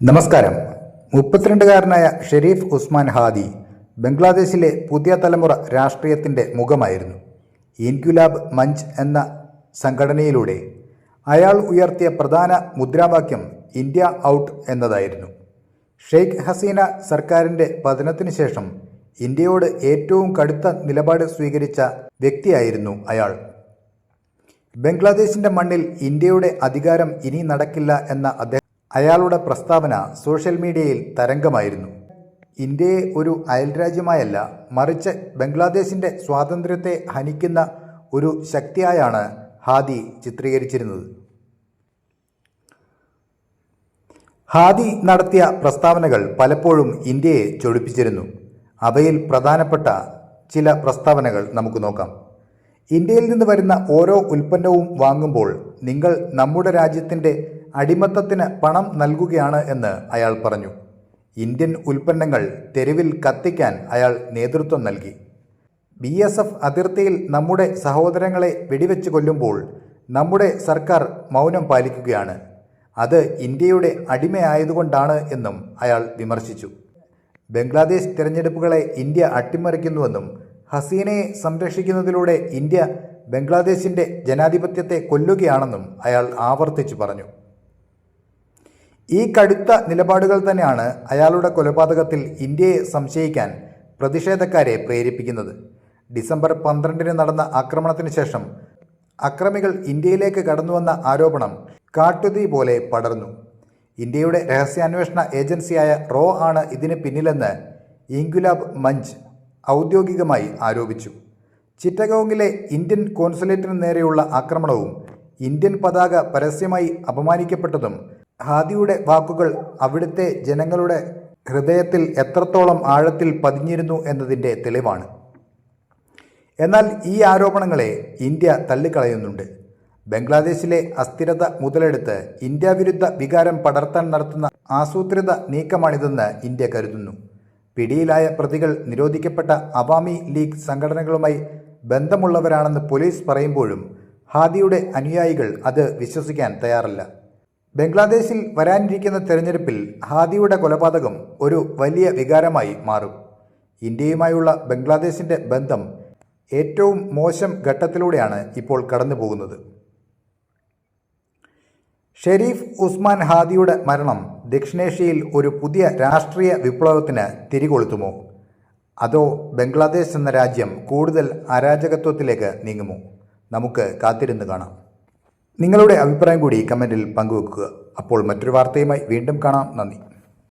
നമസ്കാരം. മുപ്പത്തിരണ്ടുകാരനായ ഷെരീഫ് ഉസ്മാൻ ഹാദി ബംഗ്ലാദേശിലെ പുതിയ തലമുറ രാഷ്ട്രീയത്തിന്റെ മുഖമായിരുന്നു. ഇൻക്യുലാബ് മഞ്ച് എന്ന സംഘടനയിലൂടെ അയാൾ ഉയർത്തിയ പ്രധാന മുദ്രാവാക്യം ഇന്ത്യ ഔട്ട് എന്നതായിരുന്നു. ഷെയ്ഖ് ഹസീന സർക്കാരിന്റെ പതനത്തിന് ശേഷം ഇന്ത്യയോട് ഏറ്റവും കടുത്ത നിലപാട് സ്വീകരിച്ച വ്യക്തിയായിരുന്നു അയാൾ. ബംഗ്ലാദേശിന്റെ മണ്ണിൽ ഇന്ത്യയുടെ അധികാരം ഇനി നടക്കില്ല എന്ന അദ്ദേഹം അയാളുടെ പ്രസ്താവന സോഷ്യൽ മീഡിയയിൽ തരംഗമായിരുന്നു. ഇന്ത്യയെ ഒരു അയൽരാജ്യമായല്ല മറിച്ച് ബംഗ്ലാദേശിന്റെ സ്വാതന്ത്ര്യത്തെ ഹനിക്കുന്ന ഒരു ശക്തിയായാണ് ഹാദി ചിത്രീകരിച്ചിരുന്നത്. ഹാദി നടത്തിയ പ്രസ്താവനകൾ പലപ്പോഴും ഇന്ത്യയെ ചൊടിപ്പിച്ചിരുന്നു. അവയിൽ പ്രധാനപ്പെട്ട ചില പ്രസ്താവനകൾ നമുക്ക് നോക്കാം. ഇന്ത്യയിൽ നിന്ന് വരുന്ന ഓരോ ഉൽപ്പന്നവും വാങ്ങുമ്പോൾ നിങ്ങൾ നമ്മുടെ രാജ്യത്തിന്റെ അടിമത്തത്തിന് പണം നൽകുകയാണ് എന്ന് അയാൾ പറഞ്ഞു. ഇന്ത്യൻ ഉൽപ്പന്നങ്ങൾ തെരുവിൽ കത്തിക്കാൻ അയാൾ നേതൃത്വം നൽകി. ബി എസ് എഫ് അതിർത്തിയിൽ നമ്മുടെ സഹോദരങ്ങളെ വെടിവെച്ച് കൊല്ലുമ്പോൾ നമ്മുടെ സർക്കാർ മൗനം പാലിക്കുകയാണ്. അത് ഇന്ത്യയുടെ അടിമയായതുകൊണ്ടാണ് എന്നും അയാൾ വിമർശിച്ചു. ബംഗ്ലാദേശ് തിരഞ്ഞെടുപ്പുകളെ ഇന്ത്യ അട്ടിമറിക്കുന്നുവെന്നും ഹസീനയെ സംരക്ഷിക്കുന്നതിലൂടെ ഇന്ത്യ ബംഗ്ലാദേശിന്റെ ജനാധിപത്യത്തെ കൊല്ലുകയാണെന്നും അയാൾ ആവർത്തിച്ചു പറഞ്ഞു. ഈ കടുത്ത നിലപാടുകൾ തന്നെയാണ് അയാളുടെ കൊലപാതകത്തിൽ ഇന്ത്യയെ സംശയിക്കാൻ പ്രതിഷേധക്കാരെ പ്രേരിപ്പിക്കുന്നത്. ഡിസംബർ പന്ത്രണ്ടിന് നടന്ന ആക്രമണത്തിന് ശേഷം അക്രമികൾ ഇന്ത്യയിലേക്ക് കടന്നുവന്ന ആരോപണം കാട്ടുതീ പോലെ പടർന്നു. ഇന്ത്യയുടെ രഹസ്യാന്വേഷണ ഏജൻസിയായ റോ ആണ് ഇതിന് പിന്നിലെന്ന് ഇൻഗുലാബ് മഞ്ച് ഔദ്യോഗികമായി ആരോപിച്ചു. ചിറ്റഗോങ്ങിലെ ഇന്ത്യൻ കോൺസുലേറ്റിന് നേരെയുള്ള ആക്രമണവും ഇന്ത്യൻ പതാക പരസ്യമായി അപമാനിക്കപ്പെട്ടതും ഹാദിയുടെ വാക്കുകൾ അവിടുത്തെ ജനങ്ങളുടെ ഹൃദയത്തിൽ എത്രത്തോളം ആഴത്തിൽ പതിഞ്ഞിരുന്നു എന്നതിന്റെ തെളിവാണ്. എന്നാൽ ഈ ആരോപണങ്ങളെ ഇന്ത്യ തള്ളിക്കളയുന്നുണ്ട്. ബംഗ്ലാദേശിലെ അസ്ഥിരത മുതലെടുത്ത് ഇന്ത്യ വിരുദ്ധ വികാരം പടർത്താൻ നടത്തുന്ന ആസൂത്രിത നീക്കമാണിതെന്ന് ഇന്ത്യ കരുതുന്നു. പിടിയിലായ പ്രതികൾ നിരോധിക്കപ്പെട്ട അവാമി ലീഗ് സംഘടനകളുമായി ബന്ധമുള്ളവരാണെന്ന് പോലീസ് പറയുമ്പോഴും ഹാദിയുടെ അനുയായികൾ അത് വിശ്വസിക്കാൻ തയ്യാറല്ല. ബംഗ്ലാദേശിൽ വരാനിരിക്കുന്ന തെരഞ്ഞെടുപ്പിൽ ഹാദിയുടെ കൊലപാതകം ഒരു വലിയ വികാരമായി മാറും. ഇന്ത്യയുമായുള്ള ബംഗ്ലാദേശിന്റെ ബന്ധം ഏറ്റവും മോശം ഘട്ടത്തിലൂടെയാണ് ഇപ്പോൾ കടന്നു പോകുന്നത് ഷെരീഫ് ഉസ്മാൻ ഹാദിയുടെ മരണം ദക്ഷിണേഷ്യയിൽ ഒരു പുതിയ രാഷ്ട്രീയ വിപ്ലവത്തിന് തിരികൊളുത്തുമോ? അതോ ബംഗ്ലാദേശ് എന്ന രാജ്യം കൂടുതൽ അരാജകത്വത്തിലേക്ക് നീങ്ങുമോ? നമുക്ക് കാത്തിരുന്ന് കാണാം. നിങ്ങളുടെ അഭിപ്രായം കൂടി കമന്റിൽ പങ്കുവെക്കുക. അപ്പോൾ മറ്റൊരു വാർത്തയുമായി വീണ്ടും കാണാം. നന്ദി.